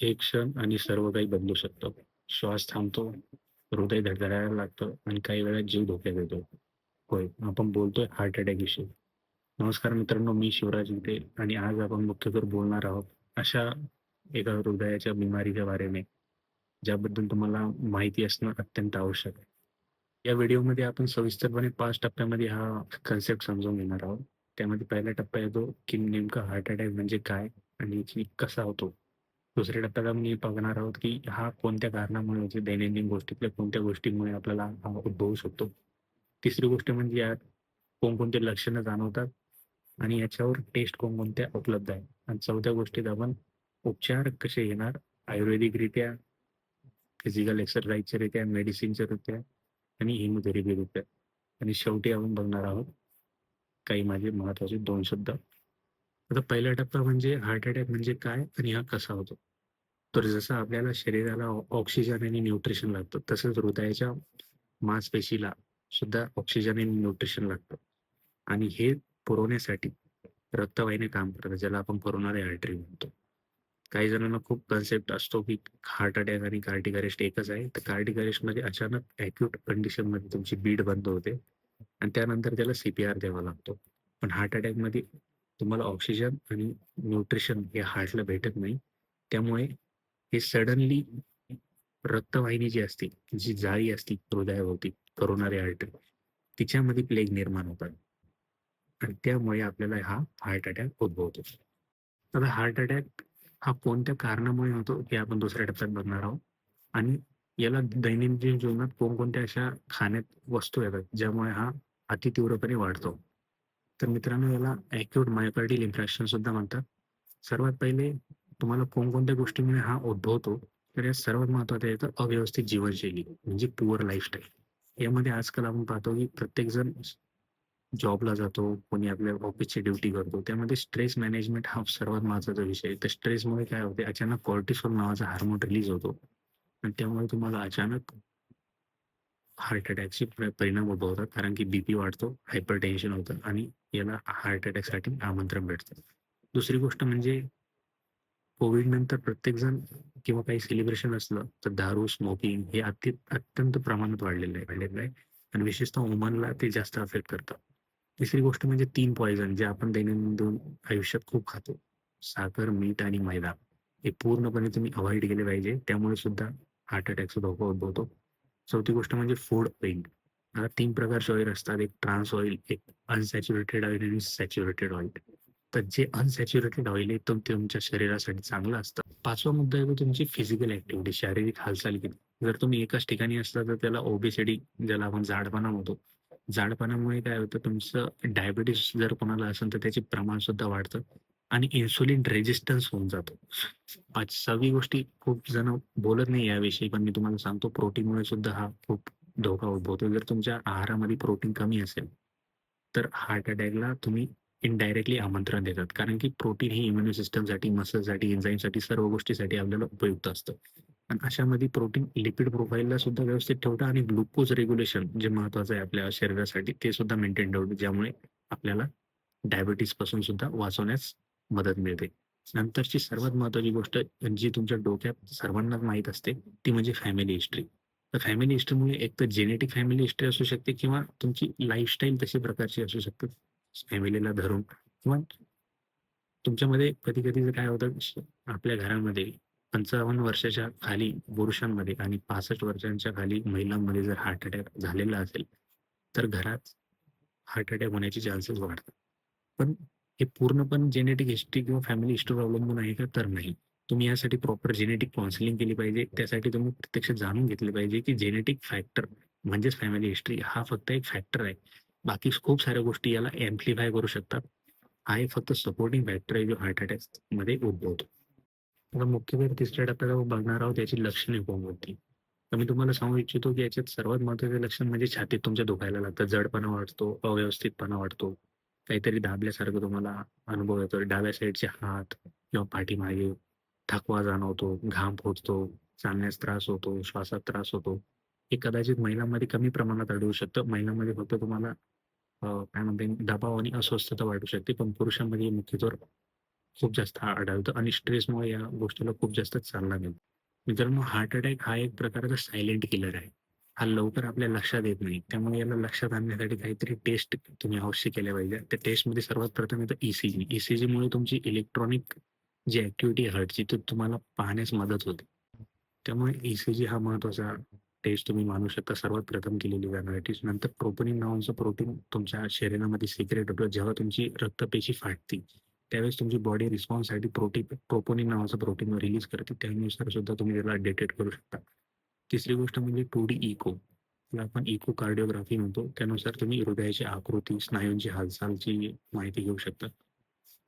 एक क्षण आणि सर्व काही बदलू शकतं. श्वास थांबतो, हृदय धडधडायला लागतं आणि काही वेळा जीव धोक्यात येतो. होय, आपण बोलतोय हार्ट अटॅक विषयी. नमस्कार मित्रांनो, मी शिवराज गिते आणि आज आपण मुख्यतः बोलणार आहोत अशा एका हृदयाच्या बिमारीच्या बारेने ज्याबद्दल तुम्हाला माहिती असणं अत्यंत आवश्यक आहे. या व्हिडिओमध्ये आपण सविस्तरपणे पाच टप्प्यामध्ये हा कन्सेप्ट समजून घेणार आहोत. त्यामध्ये पहिला टप्पा येतो, की नेमका हार्ट अटॅक म्हणजे काय आणि की कसा होतो? दुसऱ्या टप्प्यात मी बघणार आहोत, की हा कोणत्या कारणामुळे म्हणजे दैनंदिन गोष्टीतल्या कोणत्या गोष्टींमुळे आपल्याला हा उद्भवू शकतो. तिसरी गोष्ट म्हणजे यात कोणकोणते लक्षणं जाणवतात आणि याच्यावर टेस्ट कोणकोणत्या उपलब्ध आहेत. आणि चौथ्या गोष्टीत आपण उपचार कसे घेणार आयुर्वेदिकरित्या, फिजिकल एक्सरसाइजच्या रित्या, मेडिसिनच्या रित्या आणि हिमोथेरपी रित्या. आणि शेवटी आपण बघणार आहोत काही माझे महत्त्वाचे 2 शब्द. आता पहिला टप्पा म्हणजे हार्ट अटॅक म्हणजे काय आणि हा कसा होतो? तर जसं आपल्याला शरीराला ऑक्सिजन आणि न्यूट्रिशन लागतं, तसंच हृदयाच्या मांसपेशीला सुद्धा ऑक्सिजन आणि न्यूट्रिशन लागतं. आणि हे पुरवण्यासाठी रक्तवाहिन्या काम करतात, ज्याला आपण कोरोनारी आर्टरी म्हणतो. काही जणांना खूप कन्सेप्ट असतो, की हार्ट अटॅक आणि कार्डिक अरेस्ट एकच आहे. तर कार्डिक अरेस्टमध्ये अचानक ॲक्यूट कंडिशनमध्ये तुमची बीड बंद होते आणि त्यानंतर त्याला सी-पी-आर द्यावा लागतो. पण हार्ट अटॅकमध्ये तुम्हाला ऑक्सिजन आणि न्यूट्रिशन हे हार्टला भेटत नाही. त्यामुळे हे सडनली रक्तवाहिनी जी असते, जी जाळी असते हृदयाभोवती कोरोनरी आर्टरी, तिच्यामध्ये प्लेग निर्माण होतात. आणि त्यामुळे आपल्याला हा हार्ट अटॅक उद्भवतो. आता हार्ट अटॅक हा कोणत्या कारणामुळे होतो, हे आपण दुसऱ्या टप्प्यात बघणार आहोत. आणि याला दैनंदिन जीवनात कोणकोणत्या अशा खाण्यात वस्तू येतात, ज्यामुळे हा अतितीव्रपणे वाढतो. तर मित्रांनो, याला ॲक्यूट मायोकार्डियल इन्फार्क्शन सुद्धा म्हणतात. सर्वात पहिले तुम्हाला कोणकोणत्या गोष्टीमुळे हा उद्भवतो, तर या सर्वात महत्त्वाचं येतं अव्यवस्थित जीवनशैली म्हणजे पुअर लाईफस्टाईल. यामध्ये आजकाल आपण पाहतो, की प्रत्येकजण जॉबला जातो, कोणी आपल्या ऑफिसची ड्युटी करतो. त्यामध्ये स्ट्रेस मॅनेजमेंट हा सर्वात महत्त्वाचा विषय आहे. तर स्ट्रेसमुळे काय होते, अचानक कॉर्टिसोल नावाचा हार्मोन रिलीज होतो आणि त्यामुळे तुम्हाला अचानक हार्ट अटॅकचे परिणाम उद्भवतात. कारण की बीपी वाढतो, हायपरटेन्शन होतं आणि याला हार्ट अटॅकसाठी आमंत्रण भेटतं. दुसरी गोष्ट म्हणजे कोविड नंतर प्रत्येकजण किंवा काही सेलिब्रेशन असलं, तर दारू, स्मोकिंग हे अति अत्यंत प्रमाणात वाढलेलं आहे वाढलेलं आहे आणि विशेषतः वुमनला ते जास्त अफेक्ट करतं. तिसरी गोष्ट म्हणजे तीन पॉइझन जे आपण दैनंदिन आयुष्यात खूप खातो. साखर, मीठ आणि मैदा. हे पूर्णपणे तुम्ही अवॉइड केले पाहिजे. त्यामुळे सुद्धा हार्ट अटॅकचा धोका उद्भवतो. चौथी गोष्ट म्हणजे फूड ऑइल. आता तीन प्रकारचे ऑइल असतात. एक ट्रान्स ऑइल, एक अनसॅच्युरेटेड ऑइल आणि सॅच्युरेटेड ऑइल. तर जे अनसॅच्युरेटेड ऑइल आहे, तर तुमच्या शरीरासाठी चांगलं असतं. पाचवा मुद्दा आहे तुमची फिजिकल ऍक्टिव्हिटी शारीरिक हालचाल किती जर तुम्ही एकाच ठिकाणी असला, तर त्याला ओबेसिटी ज्याला आपण जाडपणा म्हणतो. जाडपणामुळे काय होतं, तुमचं डायबिटीस जर कोणाला असेल, तर त्याचे प्रमाण सुद्धा वाढतं आणि इन्सुलिन रेजिस्टन्स होऊन जातो. पाच सहावी गोष्टी खूप जण बोलत नाही याविषयी, पण मी तुम्हाला सांगतो प्रोटीनमुळे सुद्धा हा खूप धोका उद्भवतो. जर तुमच्या आहारामध्ये प्रोटीन कमी असेल, तर हार्ट अटॅकला तुम्ही इनडायरेक्टली आमंत्रण देतात. कारण की प्रोटीन हे इम्युन सिस्टमसाठी, मसलसाठी, एन्झाईमसाठी सर्व गोष्टीसाठी आपल्याला उपयुक्त असतं. आणि अशामध्ये प्रोटीन लिपिड प्रोफाइलला सुद्धा व्यवस्थित ठेवतं आणि ग्लुकोज रेग्युलेशन जे महत्त्वाचं आहे आपल्या शरीरासाठी, ते सुद्धा मेंटेन ठेवतं. ज्यामुळे आपल्याला डायबिटीजपासून सुद्धा वाचवण्यास मदत मिळते. नंतरची सर्वात महत्त्वाची गोष्ट जी तुमच्या डोक्यात सर्वांनाच माहीत असते, ती म्हणजे फॅमिली हिस्ट्री. तर फॅमिली हिस्ट्रीमुळे एक तर जेनेटिक फॅमिली हिस्ट्री असू शकते किंवा तुमची लाईफस्टाईल तशी प्रकारची असू शकते. फॅमिलीला धरून किंवा तुमच्यामध्ये कधी-कधी काय होतं, आपल्या घरामध्ये 55 वर्षाच्या खाली पुरुषांमध्ये आणि 65 वर्षांच्या खाली महिलांमध्ये जर हार्ट अटॅक झालेला असेल, तर घरात हार्ट अटॅक होण्याचे चान्सेस वाढतात. पण हे पूर्णपणे जेनेटिक हिस्ट्री किंवा फॅमिली हिस्ट्रीवर अवलंबून आहे का? तर नाही. तुम्ही यासाठी प्रॉपर जेनेटिक काउन्सिलिंग केली पाहिजे. त्यासाठी तुम्ही प्रत्यक्ष जाणून घेतले पाहिजे, की जेनेटिक फॅक्टर म्हणजेच फॅमिली हिस्ट्री हा फक्त एक फॅक्टर आहे. बाकी खूप साऱ्या गोष्टी याला एम्प्लिफाय करू शकतात. हा एक फक्त सपोर्टिंग फॅक्टर आहे, जो हार्ट अटॅकमध्ये उद्भवतो. आता मुख्यत्वे म्हणजे तिसऱ्या टप्प्याला बघणार आहोत याची लक्षणे कोणकोणती. तर मी तुम्हाला सांगू इच्छितो, की याच्यात सर्वात महत्त्वाचे लक्षण म्हणजे छातीत तुमच्या दुखायला लागतं, जडपणा वाटतो, अव्यवस्थितपणा वाटतो, काहीतरी दाबल्यासारखं तुम्हाला अनुभव येतो. डाव्या साईडचे हात किंवा पाठीमागे थकवा जाणवतो, घाम फुटतो, चालण्यास त्रास होतो, श्वासात त्रास होतो. हे कदाचित महिलांमध्ये कमी प्रमाणात आढळू शकतं. महिलांमध्ये फक्त तुम्हाला अ, काय म्हणता येईल दबाव आणि अस्वस्थता वाटू शकते. पण पुरुषांमध्ये मुख्यत्वे खूप जास्त आढळतं आणि स्ट्रेसमुळे या गोष्टीला खूप जास्त चालना मिळते. मित्रांनो हार्ट अटॅक हा एक प्रकारचा सायलेंट किलर आहे. हा लवकर आपल्या लक्षात येत नाही. त्यामुळे याला लक्षात आणण्यासाठी काहीतरी टेस्ट तुम्ही अवश्य केल्या पाहिजे. त्या टेस्टमध्ये सर्वात प्रथम येतं ई-सी-जी. ई-सी-जीमुळे तुमची इलेक्ट्रॉनिक जी ॲक्टिव्हिटी हार्टची ती तुम्हाला पाहण्यास मदत होते. त्यामुळे ई-सी-जी हा महत्त्वाचा टेस्ट तुम्ही मानू शकता सर्वात प्रथम केलेली जाणारी नंतर ट्रोपोनिन नावाचं प्रोटीन तुमच्या शरीरामध्ये सिक्रेट होतं. जेव्हा तुमची रक्तपेशी फाटते, त्यावेळेस तुमची बॉडी रिस्पॉन्ससाठी प्रोटीन प्रोपोनिन नावाचं प्रोटीन रिलीज करते. त्यानुसार सुद्धा तुम्ही त्याला डिटेक्ट करू शकता. तिसरी गोष्ट म्हणजे टू डी इको. त्याला आपण इकोकार्डिओग्राफी म्हणतो. त्यानुसार तुम्ही हृदयाची आकृती, स्नायूंची हालचालची माहिती घेऊ शकता.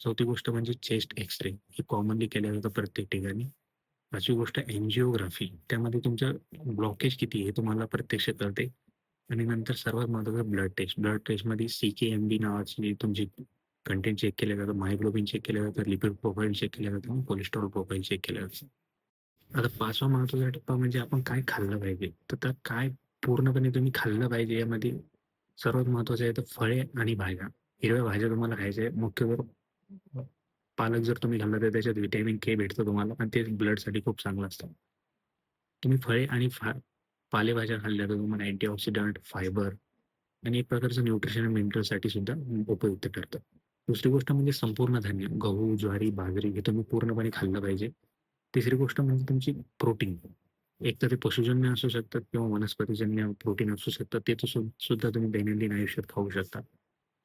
चौथी गोष्ट म्हणजे चेस्ट एक्सरे ही हे कॉमनली केलं जातं प्रत्येक ठिकाणी. पाचवी गोष्ट एनजिओग्राफी त्यामध्ये तुमचं ब्लॉकेज किती हे तुम्हाला प्रत्यक्ष कळते. आणि नंतर सर्वात महत्त्वाचं ब्लड टेस्ट. ब्लड टेस्टमध्ये सी-के-एम-बी नावाची तुमची कंटेंट चेक केलं जातं, मायग्लोबिन चेक केलं जातं, लिपिड प्रोफाइल चेक केलं जातं आणि कोलेस्टेरॉल प्रोफाइल चेक केलं जातं. आता पाचवा महत्त्वाचा टप्पा म्हणजे आपण काय खाल्लं पाहिजे. तर त्या काय पूर्णपणे तुम्ही खाल्लं पाहिजे यामध्ये सर्वात महत्वाचं आहे तर फळे आणि भाज्या. हिरव्या भाज्या तुम्हाला खायच्या आहे. पालक जर तुम्ही खाल्ला तर त्याच्यात व्हिटॅमिन के भेटतं तुम्हाला आणि ते ब्लडसाठी खूप चांगलं असतं. तुम्ही फळे आणि फा पालेभाज्या खाल्ल्या तर तुम्हाला अँटीऑक्सिडंट, फायबर आणि एक प्रकारचं न्यूट्रिशन आणि मिनरलसाठी सुद्धा उपयुक्त ठरतं. दुसरी गोष्ट म्हणजे संपूर्ण धान्य. गहू, ज्वारी, बाजरी हे तुम्ही पूर्णपणे खाल्लं पाहिजे. तिसरी गोष्ट म्हणजे तुमची प्रोटीन. एक तर ते पशुजन्य असू शकतात किंवा वनस्पतीजन्य प्रोटीन असू शकतात. ते सुद्धा तुम्ही दैनंदिन आयुष्यात खाऊ शकता.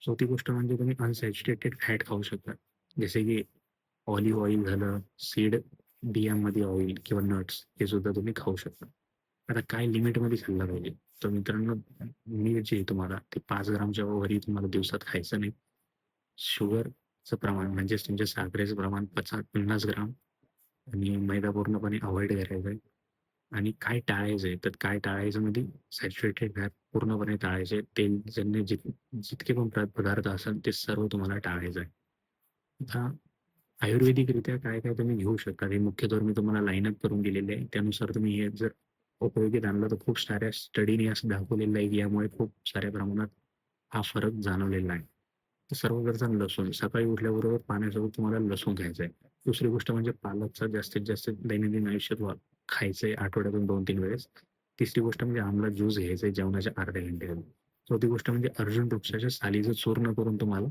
चौथी गोष्ट म्हणजे तुम्ही अनसॅच्युरेटेड फॅट खाऊ शकता. जसे की ऑलिव्ह ऑइल झालं, सीड बियांमध्ये ऑइल किंवा नट्स हे सुद्धा तुम्ही खाऊ शकता. आता काय लिमिटमध्ये खाल्लं पाहिजे. तर मित्रांनो मीठ जे आहे तुम्हाला ते पाच ग्रामच्या वरी तुम्हाला दिवसात खायचं नाही. शुगरचं प्रमाण म्हणजेच तुमच्या साखरेचं प्रमाण पचा 50 ग्राम आणि मैदा पूर्णपणे अवॉइड करायचा आहे. आणि काय टाळायचं आहे, तर काय टाळायचं म्हणजे सॅच्युरेटेड फॅट पूर्णपणे टाळायचे. तेलजन्य जित जितके पण पदार्थ असेल ते सर्व तुम्हाला टाळायचं आहे. आता आयुर्वेदिकरित्या काय-काय तुम्ही घेऊ शकता हे मुख्यत्वे मी तुम्हाला लाईनअप करून दिलेले आहे. त्यानुसार तुम्ही हे जर उपयोगीत आणलं तर खूप साऱ्या स्टडीने असं दाखवलेलं आहे की यामुळे खूप साऱ्या प्रमाणात हा फरक जाणवलेला आहे. तर सर्वप्रथम लसूण. सकाळी उठल्याबरोबर पाण्यासोबत तुम्हाला लसूण घ्यायचं आहे. दुसरी गोष्ट म्हणजे पालकचा जास्तीत जास्त दैनंदिन आयुष्यात वा खायचं आहे आठवड्यातून 2-3 वेळेस. तिसरी गोष्ट म्हणजे आम्ला ज्यूस घ्यायचा आहे जेवणाच्या अर्ध्या घंटे चौथी गोष्ट म्हणजे अर्जुन वृक्षाच्या सालीचं चूर्ण करून तुम्हाला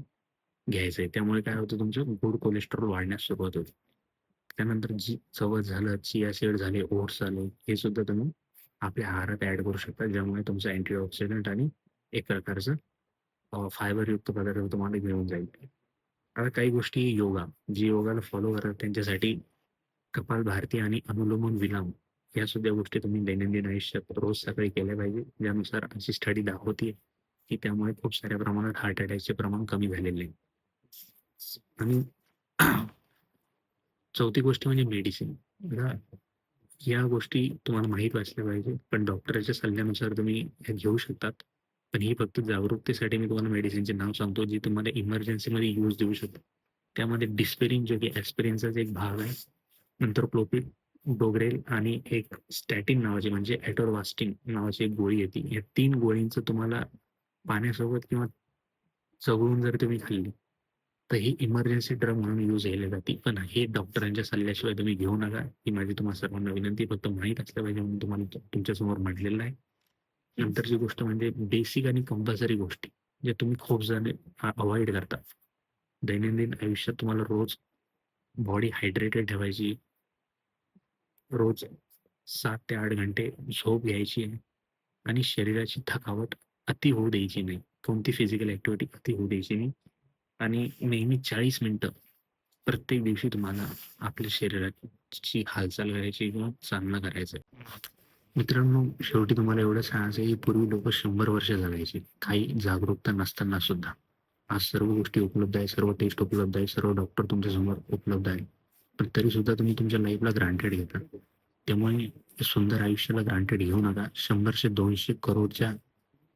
घ्यायचं आहे. त्यामुळे काय होतं तुमचं गुड कोलेस्ट्रॉल वाढण्यास सुरुवात होते. त्यानंतर जी जवस झालं, चिया सीड झाले, ओट्स झाले हे सुद्धा तुम्ही आपल्या आहारात ॲड करू शकता. ज्यामुळे तुमचं अँटीऑक्सिडंट आणि एक प्रकारचं अ, फायबरयुक्त पदार्थ तुम्हाला मिळून जाईल. आता काही गोष्टी योगा. जी योगाला फॉलो करतात त्यांच्यासाठी कपालभाती आणि अनुलोमन विलोम या सुद्धा गोष्टी तुम्ही दैनंदिन आयुष्यात रोज सकाळी केल्या पाहिजे. ज्यानुसार अशी स्टडी दाखवते की त्यामुळे खूप साऱ्या प्रमाणात हार्ट अटॅकचे प्रमाण कमी झालेले आहे. आणि चौथी गोष्ट म्हणजे मेडिसिन. या गोष्टी तुम्हाला माहीत असल्या पाहिजे. पण डॉक्टरच्या सल्ल्यानुसार तुम्ही हे घेऊ शकतात. पण ही फक्त जागरूकतेसाठी मी तुम्हाला मेडिसिनचे नाव सांगतो जी तुम्हाला इमर्जन्सीमध्ये यूज देऊ शकतो. त्यामध्ये डिस्पेरिन जो की ॲस्पिरिनचाच एक भाग आहे. नंतर क्लोपिडोग्रेल आणि एक स्टॅटिन नावाची म्हणजे ॲटोरवास्टिन नावाची एक गोळी येते. या 3 गोळींचं तुम्हाला पाण्यासोबत किंवा चघळून जर तुम्ही खाल्ली, तर ही इमर्जन्सी ड्रग म्हणून यूज केली जाते. पण हे डॉक्टरांच्या सल्ल्याशिवाय तुम्ही घेऊ नका. ही माझी तुम्हा सर्वांना विनंती फक्त माहीत असलं पाहिजे म्हणून तुम्हाला तुमच्यासमोर म्हटलेलं आहे. नंतरची गोष्ट म्हणजे बेसिक आणि कंपल्सरी गोष्टी जे तुम्ही खूप जण अव्हॉइड करता. दैनंदिन आयुष्यात तुम्हाला रोज बॉडी हायड्रेटेड ठेवायची. रोज 7 ते 8 घंटे झोप घ्यायची आहे आणि शरीराची थकावट अति होऊ द्यायची नाही. कोणती फिजिकल ॲक्टिव्हिटी अति होऊ द्यायची नाही. आणि नेहमी 40 मिनिटं प्रत्येक दिवशी तुम्हाला आपल्या शरीराची हालचाल करायची किंवा सामना करायचं आहे. मित्रांनो शेवटी तुम्हाला एवढं सांगायचं की पूर्वी लोक शंभर वर्ष जगायची. काही जागरूकता नसताना सुद्धा. आज सर्व गोष्टी उपलब्ध आहे, सर्व टेस्ट उपलब्ध आहे, सर्व डॉक्टर तुमच्यासमोर उपलब्ध आहे. पण तरी सुद्धा तुम्ही तुमच्या लाईफला ग्रांटेड घेता. त्यामुळे सुंदर आयुष्याला ग्रांटेड घेऊ नका. शंभरशे दोनशे करोडच्या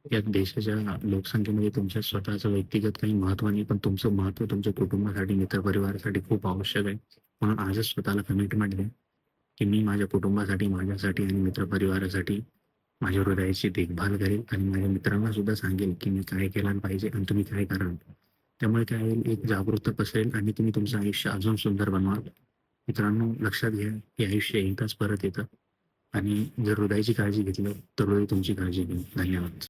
या देशाच्या लोकसंख्येमध्ये तुमच्या स्वतःचं व्यक्तिगत काही महत्त्व नाही. पण तुमचं महत्त्व तुमच्या कुटुंबासाठी, मित्रपरिवारासाठी खूप आवश्यक आहे. म्हणून आजच स्वतःला कमिटमेंट द्या की मी माझ्या कुटुंबासाठी, माझ्यासाठी आणि मित्रपरिवारासाठी माझ्या हृदयाची देखभाल करेल आणि माझ्या मित्रांना सुद्धा सांगेल की मी काय केलं पाहिजे आणि तुम्ही काय कराल. त्यामुळे काय होईल एक जागरूकता पसरेल आणि तुम्ही तुमचं आयुष्य अजून सुंदर बनवाल मित्रांनो लक्षात घ्या की आयुष्य एकदाच परत येतं आणि जर हृदयाची काळजी घेतली तर हृदय तुमची काळजी घेईल धन्यवाद